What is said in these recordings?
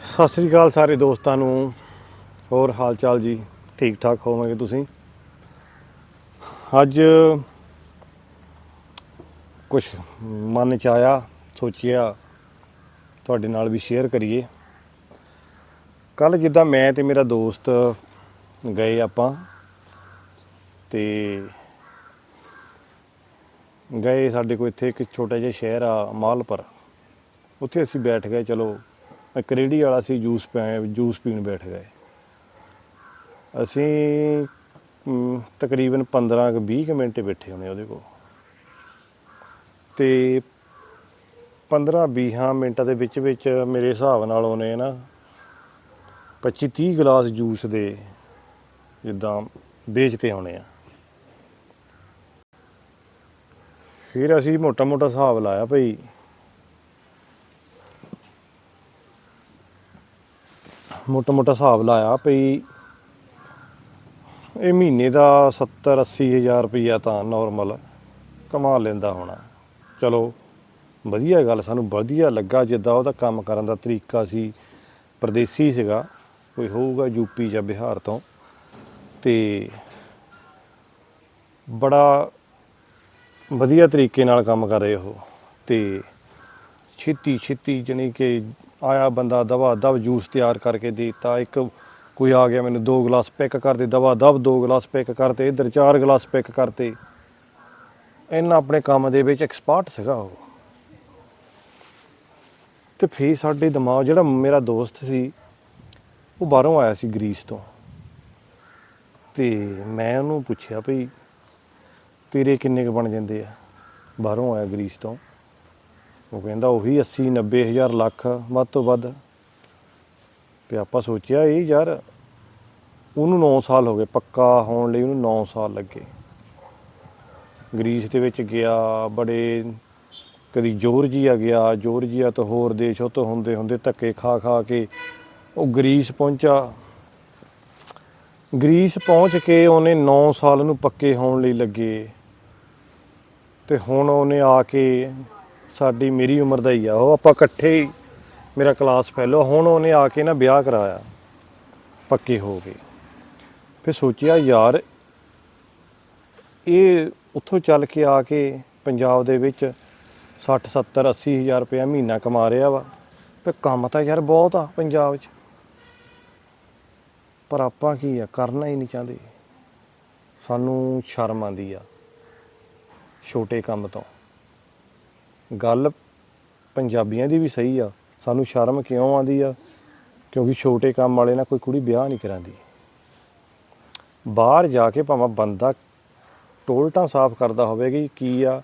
ਸਤਿ ਸ੍ਰੀ ਅਕਾਲ ਸਾਰੇ ਦੋਸਤਾਂ ਨੂੰ। ਹੋਰ ਹਾਲ ਚਾਲ ਜੀ? ਠੀਕ ਠਾਕ ਹੋਵੋਗੇ ਤੁਸੀਂ? ਅੱਜ ਕੁਝ ਮਨ ਚ ਆਇਆ, ਸੋਚਿਆ, ਤੁਹਾਡੇ ਨਾਲ ਵੀ ਸ਼ੇਅਰ ਕਰੀਏ। ਕੱਲ ਜਿੱਦਾਂ ਮੈਂ ਤੇ ਮੇਰਾ ਦੋਸਤ ਗਏ ਆਪਾਂ ਤੇ ਗਏ ਸਾਡੇ ਕੋਲ ਇੱਥੇ ਇੱਕ ਛੋਟਾ ਜਿਹਾ ਸ਼ਹਿਰ ਆ ਮਾਲਪੁਰ। ਉੱਥੇ ਅਸੀਂ ਬੈਠ ਗਏ, ਚਲੋ ਇੱਕ ਰੇਹੜੀ ਵਾਲਾ ਸੀ, ਜੂਸ ਪੈ, ਜੂਸ ਪੀਣ ਬੈਠ ਗਏ। ਅਸੀਂ ਤਕਰੀਬਨ 15 ਕੁ 20 ਕੁ ਮਿੰਟ ਬੈਠੇ ਹੋਣੇ ਉਹਦੇ ਕੋਲ। ਤੇ 15 20 ਮਿੰਟਾਂ ਦੇ ਵਿੱਚ ਵਿੱਚ ਮੇਰੇ ਹਿਸਾਬ ਨਾਲ ਉਹਨੇ ਨਾ 25 30 ਗਲਾਸ ਜੂਸ ਦੇ ਜਿੱਦਾਂ ਵੇਚਤੇ ਹੋਣੇ ਆ। ਫਿਰ ਅਸੀਂ ਮੋਟਾ ਮੋਟਾ ਹਿਸਾਬ ਲਾਇਆ, ਭਈ ਮੋਟਾ ਮੋਟਾ ਹਿਸਾਬ ਲਾਇਆ ਭਈ ਇਹ ਮਹੀਨੇ ਦਾ 70 80 ਹਜ਼ਾਰ ਰੁਪਈਆ ਤਾਂ ਨਾਰਮਲ ਕਮਾ ਲੈਂਦਾ ਹੋਣਾ। ਚਲੋ, ਵਧੀਆ ਗੱਲ, ਸਾਨੂੰ ਵਧੀਆ ਲੱਗਾ ਜਿੱਦਾਂ ਉਹਦਾ ਕੰਮ ਕਰਨ ਦਾ ਤਰੀਕਾ ਸੀ, ਪਰਦੇਸੀ ਸੀਗਾ, ਕੋਈ ਹੋਊਗਾ ਯੂਪੀ ਜਾਂ ਬਿਹਾਰ ਤੋਂ। ਤੇ ਬੜਾ ਵਧੀਆ ਤਰੀਕੇ ਨਾਲ ਕੰਮ ਕਰ ਰਹੇ ਉਹ। ਤੇ ਛੇਤੀ ਛੇਤੀ ਜਣੀ ਕਿ ਆਇਆ ਬੰਦਾ ਦਵਾ ਦਵ ਜੂਸ ਤਿਆਰ ਕਰਕੇ ਦੇ ਦਿੱਤਾ। ਇੱਕ ਕੋਈ ਆ ਗਿਆ ਮੈਨੂੰ ਦੋ ਗਲਾਸ ਪਿਕ ਕਰਦੇ, ਦਵਾ ਦਵ ਦੋ ਗਲਾਸ ਪਿਕ ਕਰਤੇ ਇੱਧਰ ਚਾਰ ਗਲਾਸ ਪਿਕ ਕਰਤੇ ਇਹਨਾਂ ਆਪਣੇ ਕੰਮ ਦੇ ਵਿੱਚ ਐਕਸਪਰਟ ਸੀਗਾ ਉਹ। ਤੇ ਫੇਰ ਸਾਡੇ ਦਿਮਾਗ, ਜਿਹੜਾ ਮੇਰਾ ਦੋਸਤ ਸੀ, ਉਹ ਬਾਹਰੋਂ ਆਇਆ ਸੀ ਗ੍ਰੀਸ ਤੋਂ। ਤੇ ਮੈਂ ਉਹਨੂੰ ਪੁੱਛਿਆ ਭਈ ਤੇਰੇ ਕਿੰਨੇ ਕੁ ਬਣ ਜਾਂਦੇ ਆ? ਬਾਹਰੋਂ ਆਇਆ ਗ੍ਰੀਸ ਤੋਂ। ਉਹ ਕਹਿੰਦਾ ਉਹੀ 80 90 ਹਜ਼ਾਰ ਲੱਖ ਵੱਧ ਤੋਂ ਵੱਧ। ਤੇ ਆਪਾਂ ਸੋਚਿਆ ਇਹ ਯਾਰ ਉਹਨੂੰ 9 ਸਾਲ ਹੋ ਗਏ, ਪੱਕਾ ਹੋਣ ਲਈ ਉਹਨੂੰ 9 ਸਾਲ ਲੱਗੇ। ਗ੍ਰੀਸ ਦੇ ਵਿੱਚ ਗਿਆ, ਬੜੇ ਕਦੀ ਜੋਰਜੀਆ ਗਿਆ, ਜੋਰਜੀਆ ਤੋਂ ਹੋਰ ਦੇਸ਼ ਉਹ ਤੋਂ ਹੁੰਦੇ ਹੁੰਦੇ ਧੱਕੇ ਖਾ ਖਾ ਕੇ ਉਹ ਗ੍ਰੀਸ ਪਹੁੰਚਾ। ਗ੍ਰੀਸ ਪਹੁੰਚ ਕੇ ਉਹਨੇ 9 ਸਾਲ ਨੂੰ ਪੱਕੇ ਹੋਣ ਲਈ ਲੱਗੇ। ਤੇ ਹੁਣ ਉਹਨੇ ਆ ਕੇ ਸਾਡੀ ਮੇਰੀ ਉਮਰ ਦਾ ਹੀ ਆ, ਉਹ ਆਪਾਂ ਇਕੱਠੇ ਹੀ ਮੇਰਾ ਕਲਾਸ ਫੈਲੋ ਹੁਣ ਉਹਨੇ ਆ ਕੇ ਨਾ ਵਿਆਹ ਕਰਾਇਆ, ਪੱਕੇ ਹੋ ਗਏ। ਫਿਰ ਸੋਚਿਆ, ਯਾਰ, ਇਹ ਉੱਥੋਂ ਚੱਲ ਕੇ ਆ ਕੇ ਪੰਜਾਬ ਦੇ ਵਿੱਚ 60 70 80 ਹਜ਼ਾਰ ਰੁਪਇਆ ਮਹੀਨਾ ਕਮਾ ਰਿਹਾ ਵਾ, ਤੇ ਕੰਮ ਤਾਂ ਯਾਰ ਬਹੁਤ ਆ ਪੰਜਾਬ 'ਚ। ਪਰ ਆਪਾਂ ਕੀ ਆ, ਕਰਨਾ ਹੀ ਨਹੀਂ ਚਾਹੁੰਦੇ। ਸਾਨੂੰ ਸ਼ਰਮ ਆਂਦੀ ਆ, ਛੋਟੇ ਕੰਮ ਤੋਂ। ਗੱਲ ਪੰਜਾਬੀਆਂ ਦੀ ਵੀ ਸਹੀ ਆ। ਸਾਨੂੰ ਸ਼ਰਮ ਕਿਉਂ ਆਉਂਦੀ ਆ? ਕਿਉਂਕਿ ਛੋਟੇ ਕੰਮ ਵਾਲੇ ਨਾਲ ਕੋਈ ਕੁੜੀ ਵਿਆਹ ਨਹੀਂ ਕਰਾਂਦੀ। ਬਾਹਰ ਜਾ ਕੇ ਭਾਵੇਂ ਬੰਦਾ ਟੋਲਟਾਂ ਸਾਫ਼ ਕਰਦਾ ਹੋਵੇਗੀ, ਕੀ ਆ?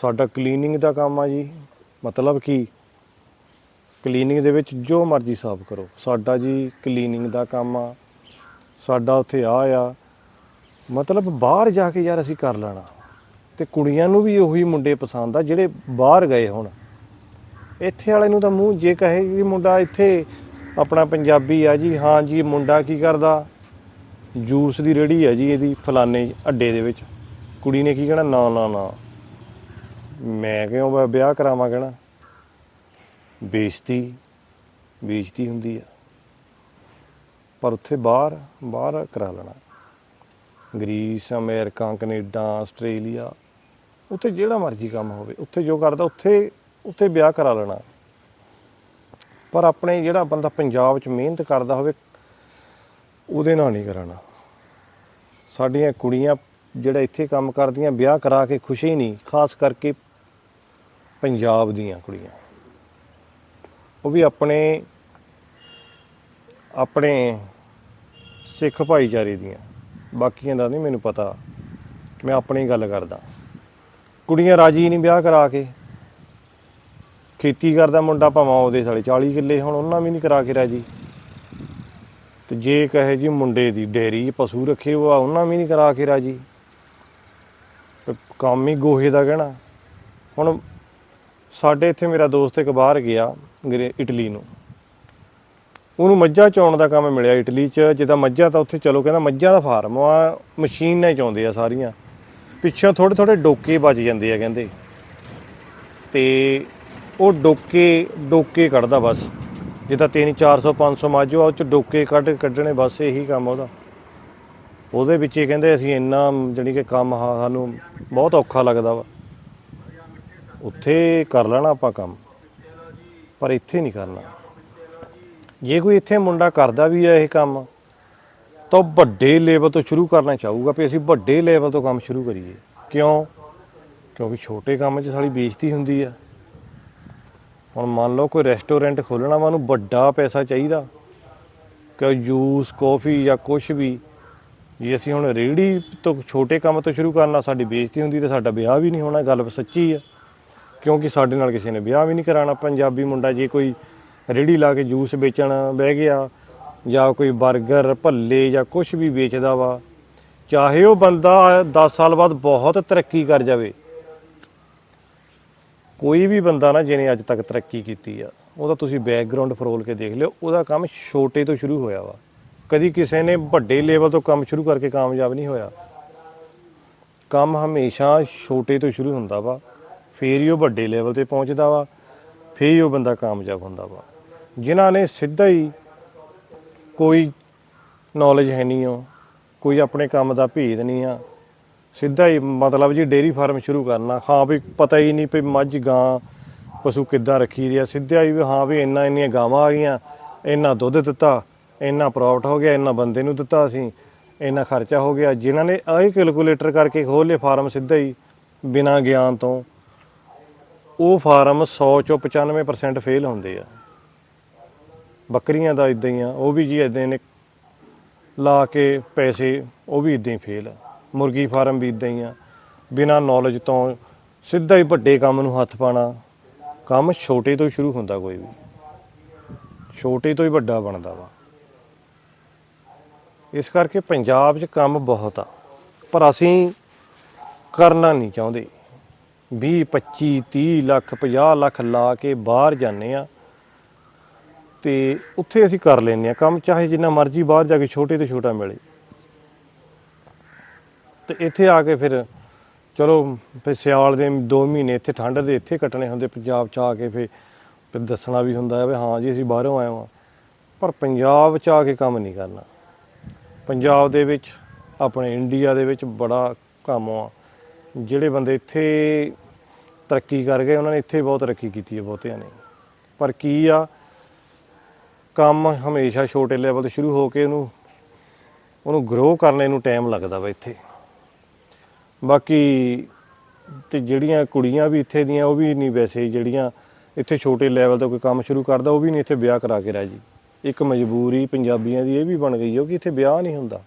ਸਾਡਾ ਕਲੀਨਿੰਗ ਦਾ ਕੰਮ ਆ ਜੀ। ਮਤਲਬ ਕੀ? ਕਲੀਨਿੰਗ ਦੇ ਵਿੱਚ ਜੋ ਮਰਜ਼ੀ ਸਾਫ਼ ਕਰੋ। ਸਾਡਾ ਜੀ ਕਲੀਨਿੰਗ ਦਾ ਕੰਮ ਆ। ਸਾਡਾ ਉੱਥੇ ਆ ਆ। ਮਤਲਬ ਬਾਹਰ ਜਾ ਕੇ ਯਾਰ ਅਸੀਂ ਕਰ ਲੈਣਾ। ਤੇ ਕੁੜੀਆਂ ਨੂੰ ਵੀ ਉਹੀ ਮੁੰਡੇ ਪਸੰਦ ਆ, ਜਿਹੜੇ ਬਾਹਰ ਗਏ ਹੋਣ। ਇੱਥੇ ਵਾਲੇ ਨੂੰ ਤਾਂ ਮੂੰਹ ਜੇ ਕਹੇ ਕਿ ਮੁੰਡਾ ਇੱਥੇ ਆਪਣਾ ਪੰਜਾਬੀ ਆ ਜੀ, ਹਾਂ ਜੀ, ਮੁੰਡਾ ਕੀ ਕਰਦਾ? ਜੂਸ ਦੀ ਰੇੜੀ ਆ ਜੀ ਇਹਦੀ ਫਲਾਣੇ ਅੱਡੇ ਦੇ ਵਿੱਚ। ਕੁੜੀ ਨੇ ਕੀ ਕਹਿਣਾ? ਨਾ ਨਾ ਨਾ। ਮੈਂ ਕਿਉਂ ਵਾ- ਵਿਆਹ ਕਰਾਵਾਂ ਕਹਿਣਾ? ਬੇਇੱਜ਼ਤੀ ਬੇਇੱਜ਼ਤੀ ਹੁੰਦੀ ਆ। ਪਰ ਉੱਥੇ ਬਾਹਰ ਬਾਹਰ ਕਰਾ ਲੈਣਾ। Greece, America, Canada, Australia. ਉੱਥੇ ਜਿਹੜਾ ਮਰਜ਼ੀ ਕੰਮ ਹੋਵੇ, ਉੱਥੇ ਜੋ ਕਰਦਾ, ਉੱਥੇ ਉੱਥੇ ਵਿਆਹ ਕਰਾ ਲੈਣਾ। ਪਰ ਆਪਣੇ ਜਿਹੜਾ ਬੰਦਾ ਪੰਜਾਬ 'ਚ ਮਿਹਨਤ ਕਰਦਾ ਹੋਵੇ, ਉਹਦੇ ਨਾਲ ਨਹੀਂ ਕਰਾਣਾ ਸਾਡੀਆਂ ਕੁੜੀਆਂ ਜਿਹੜਾ ਇੱਥੇ ਕੰਮ ਕਰਦੀਆਂ, ਵਿਆਹ ਕਰਾ ਕੇ ਖੁਸ਼ੀ ਨਹੀਂ, ਖਾਸ ਕਰਕੇ ਪੰਜਾਬ ਦੀਆਂ ਕੁੜੀਆਂ। ਉਹ ਵੀ ਆਪਣੇ ਆਪਣੇ ਸਿੱਖ ਭਾਈਚਾਰੇ ਦੀਆਂ। ਬਾਕੀਆਂ ਦਾ ਨਹੀਂ ਮੈਨੂੰ ਪਤਾ। ਮੈਂ ਆਪਣੀ ਗੱਲ ਕਰਦਾ। ਕੁੜੀਆਂ ਰਾਜੀ ਨਹੀਂ ਵਿਆਹ ਕਰਾ ਕੇ। ਖੇਤੀ ਕਰਦਾ ਮੁੰਡਾ ਭਾਵੇਂ ਉਹਦੇ ਸਾਲੇ 40 ਕਿੱਲੇ ਹੁਣ, ਉਹਨਾਂ ਵੀ ਨਹੀਂ ਕਰਾ ਕੇ ਰਾਜੀ। ਤੇ ਜੇ ਕਹੇ ਜੀ ਮੁੰਡੇ ਦੀ ਡੇਰੀ ਪਸ਼ੂ ਰੱਖੇ ਹੋਆ, ਉਹਨਾਂ ਵੀ ਨਹੀਂ ਕਰਾ ਕੇ ਰਾਜੀ। ਕੰਮ ਹੀ ਗੋਹੇ ਦਾ ਕਹਿਣਾ। ਹੁਣ ਸਾਡੇ ਇੱਥੇ ਮੇਰਾ ਦੋਸਤ ਇੱਕ ਬਾਹਰ ਗਿਆ ਇਟਲੀ ਨੂੰ। ਉਹਨੂੰ ਮੱਝਾਂ ਚੋਣ ਦਾ ਕੰਮ ਮਿਲਿਆ ਇਟਲੀ 'ਚ। ਜਿੱਦਾਂ ਮੱਝਾਂ ਤਾਂ ਉੱਥੇ ਚਲੋ ਕਹਿੰਦਾ ਮੱਝਾਂ ਦਾ ਫਾਰਮ ਆ, ਮਸ਼ੀਨ ਨਾਲ ਹੀ ਆ ਸਾਰੀਆਂ। ਪਿੱਛੋਂ ਥੋੜੇ ਥੋੜੇ ਡੋਕੇ ਵੱਜ ਜਾਂਦੇ ਆ ਕਹਿੰਦੇ। ਤੇ ਉਹ ਡੋਕੇ ਡੋਕੇ ਕੱਢਦਾ ਬਸ। ਜਿੱਦਾਂ 3 400 500 ਮੱਝ ਆ ਉਹ ਚ ਡੋਕੇ ਕੱਢ ਕੱਢਣੇ, ਬਸ ਇਹੀ ਕੰਮ ਉਹਦਾ। ਉਹਦੇ ਵਿੱਚ ਹੀ ਕਹਿੰਦੇ ਅਸੀਂ ਇੰਨਾ ਜਾਣੀ ਕਿ ਕੰਮ ਹਾਂ, ਸਾਨੂੰ ਬਹੁਤ ਔਖਾ ਲੱਗਦਾ ਵਾ। ਉੱਥੇ ਕਰ ਲੈਣਾ ਆਪਾਂ ਕੰਮ, ਪਰ ਇੱਥੇ ਨਹੀਂ ਕਰਨਾ। ਜੇ ਕੋਈ ਇੱਥੇ ਮੁੰਡਾ ਕਰਦਾ ਵੀ ਹੈ ਇਹ ਕੰਮ ਤਾਂ ਉਹ ਵੱਡੇ ਲੈਵਲ ਤੋਂ ਸ਼ੁਰੂ ਕਰਨਾ ਚਾਹੂਗਾ ਵੀ ਅਸੀਂ ਵੱਡੇ ਲੈਵਲ ਤੋਂ ਕੰਮ ਸ਼ੁਰੂ ਕਰੀਏ। ਕਿਉਂ? ਕਿਉਂਕਿ ਛੋਟੇ ਕੰਮ 'ਚ ਸਾਡੀ ਬੇਇੱਜ਼ਤੀ ਹੁੰਦੀ ਆ। ਹੁਣ ਮੰਨ ਲਓ ਕੋਈ ਰੈਸਟੋਰੈਂਟ ਖੋਲਣਾ ਵਾ ਨੂੰ ਵੱਡਾ ਪੈਸਾ ਚਾਹੀਦਾ। ਕਿ ਜੂਸ ਕੌਫੀ ਜਾਂ ਕੁਝ ਵੀ। ਜੇ ਅਸੀਂ ਹੁਣ ਰੇੜੀ ਤੋਂ ਛੋਟੇ ਕੰਮ ਤੋਂ ਸ਼ੁਰੂ ਕਰਨਾ, ਸਾਡੀ ਬੇਇੱਜ਼ਤੀ ਹੁੰਦੀ ਤੇ ਸਾਡਾ ਵਿਆਹ ਵੀ ਨਹੀਂ ਹੋਣਾ, ਗੱਲ ਸੱਚੀ ਆ। ਕਿਉਂਕਿ ਸਾਡੇ ਨਾਲ ਕਿਸੇ ਨੇ ਵਿਆਹ ਵੀ ਨਹੀਂ ਕਰਾਣਾ ਪੰਜਾਬੀ ਮੁੰਡਾ ਜੇ ਕੋਈ ਰੇੜੀ ਲਾ ਕੇ ਜੂਸ ਵੇਚਣ ਬਹਿ ਗਿਆ ਜਾਂ ਕੋਈ 버ਗਰ ਭੱਲੇ ਜਾਂ ਕੁਝ ਵੀ ਵੇਚਦਾ ਵਾ, ਚਾਹੇ ਉਹ ਬੰਦਾ 10 ਸਾਲ ਬਾਅਦ ਬਹੁਤ ਤਰੱਕੀ ਕਰ ਜਾਵੇ। ਕੋਈ ਵੀ ਬੰਦਾ ਨਾ ਜਿਹਨੇ ਅੱਜ ਤੱਕ ਤਰੱਕੀ ਕੀਤੀ ਆ ਉਹਦਾ ਤੁਸੀਂ ਬੈਕਗ੍ਰਾਉਂਡ ਫਰੋਲ ਕੇ ਦੇਖ ਲਿਓ, ਉਹਦਾ ਕੰਮ ਛੋਟੇ ਤੋਂ ਸ਼ੁਰੂ ਹੋਇਆ ਵਾ। ਕਦੀ ਕਿਸੇ ਨੇ ਵੱਡੇ ਲੈਵਲ ਤੋਂ ਕੰਮ ਸ਼ੁਰੂ ਕਰਕੇ ਕਾਮਯਾਬ ਨਹੀਂ ਹੋਇਆ। ਕੰਮ ਹਮੇਸ਼ਾ ਛੋਟੇ ਤੋਂ ਸ਼ੁਰੂ ਹੁੰਦਾ ਵਾ, ਫੇਰ ਹੀ ਉਹ ਵੱਡੇ ਲੈਵਲ ਤੇ ਪਹੁੰਚਦਾ ਵਾ, ਫੇਰ ਹੀ ਉਹ ਬੰਦਾ ਕਾਮਯਾਬ ਹੁੰਦਾ ਵਾ। ਜਿਨ੍ਹਾਂ ਨੇ ਸਿੱਧਾ ਹੀ ਕੋਈ ਨੌਲੇਜ ਹੈ ਨਹੀਂ ਉਹ। ਕੋਈ ਆਪਣੇ ਕੰਮ ਦਾ ਭੇਦ ਨਹੀਂ ਆ। ਸਿੱਧਾ ਹੀ ਮਤਲਬ ਜੀ ਡੇਰੀ ਫਾਰਮ ਸ਼ੁਰੂ ਕਰਨਾ। ਹਾਂ ਵੀ ਪਤਾ ਹੀ ਨਹੀਂ ਵੀ ਮੱਝ, ਗਾਂ, ਪਸ਼ੂ ਕਿੱਦਾਂ ਰੱਖੀ ਦੀ ਆ। ਸਿੱਧਾ ਹੀ ਵੀ ਹਾਂ ਵੀ ਇੰਨਾ ਇੰਨੀਆਂ ਗਾਵਾਂ ਆ ਗਈਆਂ। ਇੰਨਾ ਦੁੱਧ ਦਿੱਤਾ, ਇੰਨਾ ਪ੍ਰੋਫਿਟ ਹੋ ਗਿਆ, ਇੰਨਾ ਬੰਦੇ ਨੂੰ ਦਿੱਤਾ ਅਸੀਂ। ਇੰਨਾ ਖਰਚਾ ਹੋ ਗਿਆ। ਜਿਨ੍ਹਾਂ ਨੇ ਆਹ ਕੈਲਕੂਲੇਟਰ ਕਰਕੇ ਖੋਲ੍ਹੇ ਫਾਰਮ ਸਿੱਧਾ ਹੀ, ਬਿਨਾਂ ਗਿਆਨ ਤੋਂ। ਉਹ ਫਾਰਮ 100 ਚੋਂ 95% ਫੇਲ ਹੁੰਦੇ ਆ। ਬੱਕਰੀਆਂ ਦਾ ਇਦਾਂ ਹੀ ਆ, ਉਹ ਵੀ ਜੀ ਇਦਾਂ ਨੇ ਲਾ ਕੇ ਪੈਸੇ, ਉਹ ਵੀ ਇਦਾਂ ਹੀ ਫੇਲ ਆ। ਮੁਰਗੀ ਫਾਰਮ ਵੀ ਇਦਾਂ ਹੀ ਆ। ਬਿਨਾਂ ਨੌਲੇਜ ਤੋਂ ਸਿੱਧਾ ਹੀ ਵੱਡੇ ਕੰਮ ਨੂੰ ਹੱਥ ਪਾਣਾ ਕੰਮ ਛੋਟੇ ਤੋਂ ਸ਼ੁਰੂ ਹੁੰਦਾ ਕੋਈ ਵੀ। ਛੋਟੇ ਤੋਂ ਹੀ ਵੱਡਾ ਬਣਦਾ ਵਾ। ਇਸ ਕਰਕੇ ਪੰਜਾਬ 'ਚ ਕੰਮ ਬਹੁਤ ਆ, ਪਰ ਅਸੀਂ ਕਰਨਾ ਨਹੀਂ ਚਾਹੁੰਦੇ। 20 25 30 ਲੱਖ 50 ਲੱਖ ਲਾ ਕੇ ਬਾਹਰ ਜਾਂਦੇ ਆ। ਤੇ ਉੱਥੇ ਅਸੀਂ ਕਰ ਲੈਂਦੇ ਆ ਕੰਮ, ਚਾਹੇ ਜਿੰਨਾ ਮਰਜ਼ੀ ਬਾਹਰ ਜਾ ਕੇ ਛੋਟੇ ਤੋਂ ਛੋਟਾ ਮਿਲੇ। ਤੇ ਇੱਥੇ ਆ ਕੇ ਫਿਰ ਚਲੋ, ਫਿਰ ਸਿਆਲ ਦੇ 2 ਮਹੀਨੇ ਇੱਥੇ ਠੰਡ ਦੇ ਇੱਥੇ ਕੱਟਣੇ ਹੁੰਦੇ, ਪੰਜਾਬ ਚ ਆ ਕੇ ਫਿਰ ਫਿਰ ਦੱਸਣਾ ਵੀ ਹੁੰਦਾ ਹੈ ਵੀ ਹਾਂ ਜੀ ਅਸੀਂ ਬਾਹਰੋਂ ਆਏ ਹਾਂ। ਪਰ ਪੰਜਾਬ ਚ ਆ ਕੇ ਕੰਮ ਨਹੀਂ ਕਰਨਾ। ਪੰਜਾਬ ਦੇ ਵਿੱਚ, ਆਪਣੇ ਇੰਡੀਆ ਦੇ ਵਿੱਚ ਬੜਾ ਕੰਮ ਆ। ਜਿਹੜੇ ਬੰਦੇ ਇੱਥੇ ਤਰੱਕੀ ਕਰ ਗਏ, ਉਹਨਾਂ ਨੇ ਇੱਥੇ ਬਹੁਤ ਤਰੱਕੀ ਕੀਤੀ ਹੈ ਬਹੁਤਿਆਂ ਨੇ। ਪਰ ਕੀ ਆ ਕੰਮ ਹਮੇਸ਼ਾ ਛੋਟੇ ਲੈਵਲ ਤੋਂ ਸ਼ੁਰੂ ਹੋ ਕੇ ਉਹਨੂੰ ਉਹਨੂੰ ਗਰੋ ਕਰਨੇ ਨੂੰ ਟਾਈਮ ਲੱਗਦਾ ਵਾ ਇੱਥੇ। ਬਾਕੀ ਤੇ ਜਿਹੜੀਆਂ ਕੁੜੀਆਂ ਵੀ ਇੱਥੇ ਦੀਆਂ, ਉਹ ਵੀ ਨਹੀਂ ਵੈਸੇ ਜਿਹੜੀਆਂ ਇੱਥੇ ਛੋਟੇ ਲੈਵਲ ਤੋਂ ਕੋਈ ਕੰਮ ਸ਼ੁਰੂ ਕਰਦਾ, ਉਹ ਵੀ ਨਹੀਂ ਇੱਥੇ ਵਿਆਹ ਕਰਾ ਕੇ ਰਾਜੀ ਇੱਕ ਮਜਬੂਰੀ ਪੰਜਾਬੀਆਂ ਦੀ ਇਹ ਵੀ ਬਣ ਗਈ ਹੈ ਕਿ ਇੱਥੇ ਵਿਆਹ ਨਹੀਂ ਹੁੰਦਾ।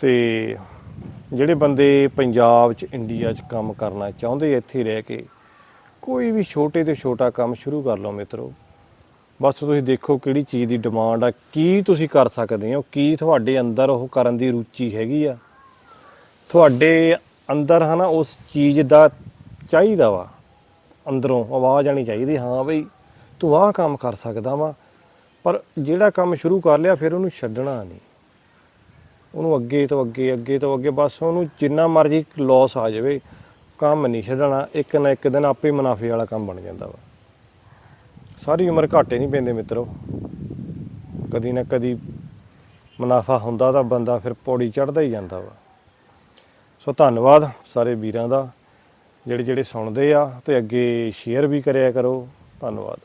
ਤੇ ਜਿਹੜੇ ਬੰਦੇ ਪੰਜਾਬ 'ਚ ਇੰਡੀਆ 'ਚ ਕੰਮ ਕਰਨਾ ਚਾਹੁੰਦੇ ਇੱਥੇ ਰਹਿ ਕੇ ਕੋਈ ਵੀ ਛੋਟੇ ਤੋਂ ਛੋਟਾ ਕੰਮ ਸ਼ੁਰੂ ਕਰ ਲਓ ਮਿੱਤਰੋ। ਬਸ ਤੁਸੀਂ ਦੇਖੋ ਕਿਹੜੀ ਚੀਜ਼ ਦੀ ਡਿਮਾਂਡ ਆ, ਕੀ ਤੁਸੀਂ ਕਰ ਸਕਦੇ ਹੋ, ਕੀ ਤੁਹਾਡੇ ਅੰਦਰ ਉਹ ਕਰਨ ਦੀ ਰੁਚੀ ਹੈਗੀ ਆ। ਤੁਹਾਡੇ ਅੰਦਰ ਹਨਾ ਉਸ ਚੀਜ਼ ਦਾ ਚਾਹੀਦਾ ਵਾ। ਅੰਦਰੋਂ ਆਵਾਜ਼ ਆਣੀ ਚਾਹੀਦੀ, ਹਾਂ ਬਈ ਤੂੰ ਆਹ ਕੰਮ ਕਰ ਸਕਦਾ ਵਾ, ਪਰ ਜਿਹੜਾ ਕੰਮ ਸ਼ੁਰੂ ਕਰ ਲਿਆ ਫਿਰ ਉਹਨੂੰ ਛੱਡਣਾ ਨਹੀਂ। ਉਹਨੂੰ ਅੱਗੇ ਤੋਂ ਅੱਗੇ ਅੱਗੇ ਤੋਂ ਅੱਗੇ ਬਸ ਉਹਨੂੰ ਜਿੰਨਾ ਮਰਜ਼ੀ ਲਾਸ ਆ ਜਾਵੇ ਕੰਮ ਨਹੀਂ ਛੱਡਣਾ, ਇੱਕ ਨਾ ਇੱਕ ਦਿਨ ਆਪੇ ਮੁਨਾਫੇ ਵਾਲਾ ਕੰਮ ਬਣ ਜਾਂਦਾ ਵਾ। ਸਾਰੀ ਉਮਰ ਘਾਟੇ ਨਹੀਂ ਪੈਂਦੇ ਮਿੱਤਰੋ। ਕਦੀ ਨਾ ਕਦੀ ਮੁਨਾਫਾ ਹੁੰਦਾ ਤਾਂ ਬੰਦਾ ਫਿਰ ਪੌੜੀ ਚੜਦਾ ਹੀ ਜਾਂਦਾ ਵਾ। ਸੋ ਧੰਨਵਾਦ ਸਾਰੇ ਵੀਰਾਂ ਦਾ, ਜਿਹੜੇ ਜਿਹੜੇ ਸੁਣਦੇ ਆ ਤੇ ਅੱਗੇ ਸ਼ੇਅਰ ਵੀ ਕਰਿਆ ਕਰੋ। ਧੰਨਵਾਦ।